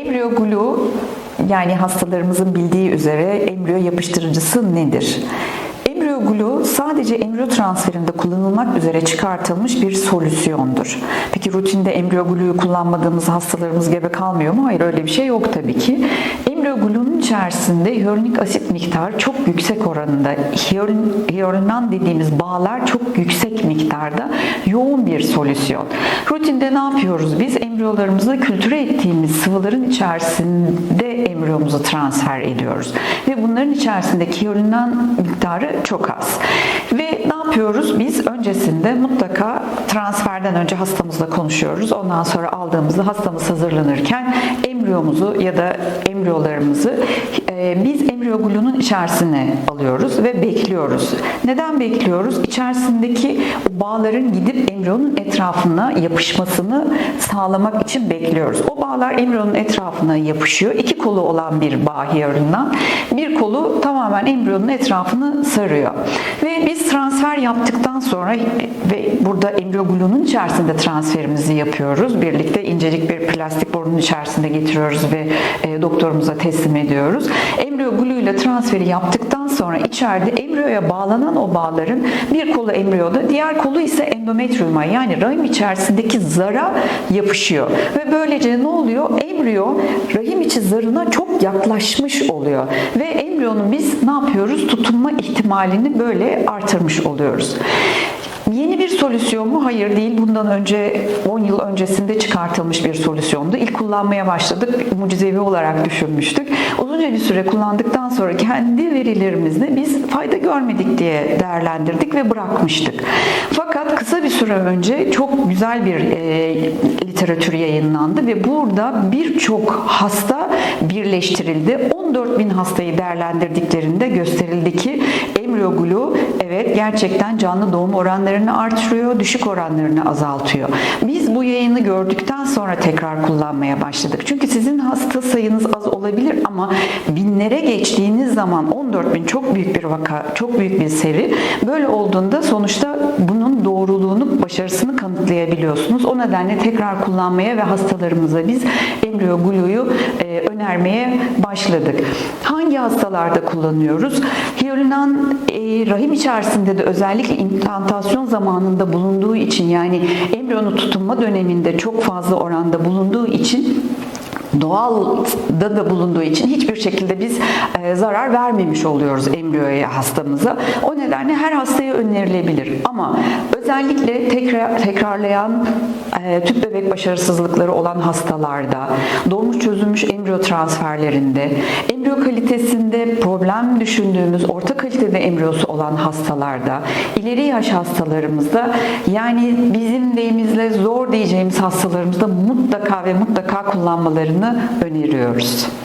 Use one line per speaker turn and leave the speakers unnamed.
Embriyo glue yani hastalarımızın bildiği üzere embriyo yapıştırıcısı nedir? Embriyo glue sadece embriyo transferinde kullanılmak üzere çıkartılmış bir solüsyondur. Peki rutinde embriyo glue'yu kullanmadığımız hastalarımız gebe kalmıyor mu? Hayır öyle bir şey yok tabii ki. Glue'nun içerisinde hyaluronik asit miktarı çok yüksek oranında. Hyaluron- Hyaluronan dediğimiz bağlar çok yüksek miktarda yoğun bir solüsyon. Rutinde ne yapıyoruz biz? Embriyolarımızı kültüre ettiğimiz sıvıların içerisinde embriyomuzu transfer ediyoruz. Ve bunların içerisindeki hyaluronan miktarı çok az. Ve ne yapıyoruz? Biz öncesinde mutlaka transferden önce hastamızla konuşuyoruz. Ondan sonra aldığımızda hastamız hazırlanırken embriyomuzu ya da embriyolarımızı biz embriyo glue'nun içerisine alıyoruz ve bekliyoruz. Neden bekliyoruz? İçerisindeki o bağların gidip embriyonun etrafına yapışmasını sağlamak için bekliyoruz. O bağlar embriyonun etrafına yapışıyor. İki kolu olan bir bağ hiyarından bir kolu tamamen embriyonun etrafını sarıyor. Ve biz transfer yaptıktan sonra ve burada embriyo glue'nun içerisinde transferimizi yapıyoruz. Birlikte incecik bir plastik borunun içerisinde getiriyoruz ve e, doktorumuza teslim ediyoruz. Embriyo glue ile transferi yaptıktan sonra içeride embriyoya bağlanan o bağların bir kolu embriyoda, diğer kolu ise endometriuma yani rahim içerisindeki zara yapışıyor. Ve böylece ne oluyor? Embriyo rahim içi zarına çok yaklaşmış oluyor. Ve embriyonun biz ne yapıyoruz? Tutunma ihtimalini böyle artırmış oluyoruz. Yeni bir solüsyon mu? Hayır değil. Bundan önce 10 yıl öncesinde çıkartılmış bir solüsyondu. İlk kullanmaya başladık. Mucizevi olarak düşünmüştük. Uzunca bir süre kullandıktan sonra kendi verilerimizde biz fayda görmedik diye değerlendirdik ve bırakmıştık. Fakat kısa bir süre önce çok güzel bir e, literatür yayınlandı ve burada birçok hasta birleştirildi. 14 bin hastayı değerlendirdiklerinde gösterildi ki embriyo glue evet gerçekten canlı doğum oranlarını artırıyor, düşük oranlarını azaltıyor. Biz bu yayını gördükten sonra tekrar kullanmaya başladık. Çünkü sizin hasta sayınız az olabilir ama binlere geçtiğiniz zaman 14 bin çok büyük bir vaka, çok büyük bir seri. Böyle olduğunda sonuçta bunun doğruluğunu, başarısını kanıtlayabiliyorsunuz. O nedenle tekrar kullanmaya ve hastalarımıza biz embriyo glue'yu e, önermeye başladık. Hangi hastalarda kullanıyoruz? Hyaluronan e, rahim içerisinde de özellikle implantasyon zamanında bulunduğu için yani embriyonu tutunma döneminde çok fazla oranda bulunduğu için doğalda da bulunduğu için hiçbir şekilde biz e, zarar vermemiş oluyoruz embriyoya hastamıza. O nedenle her hastaya önerilebilir. Ama özellikle tekrar, tekrarlayan e, tüp bebek başarısızlıkları olan hastalarda, doğmuş çözülmüş embriyo transferlerinde, embriyo kalitesinde problem düşündüğümüz orta kalitede embriyosu olan hastalarda, ileri yaş hastalarımızda yani bizim deyimizle zor diyeceğimiz hastalarımızda mutlaka ve mutlaka kullanmalarını öneriyoruz.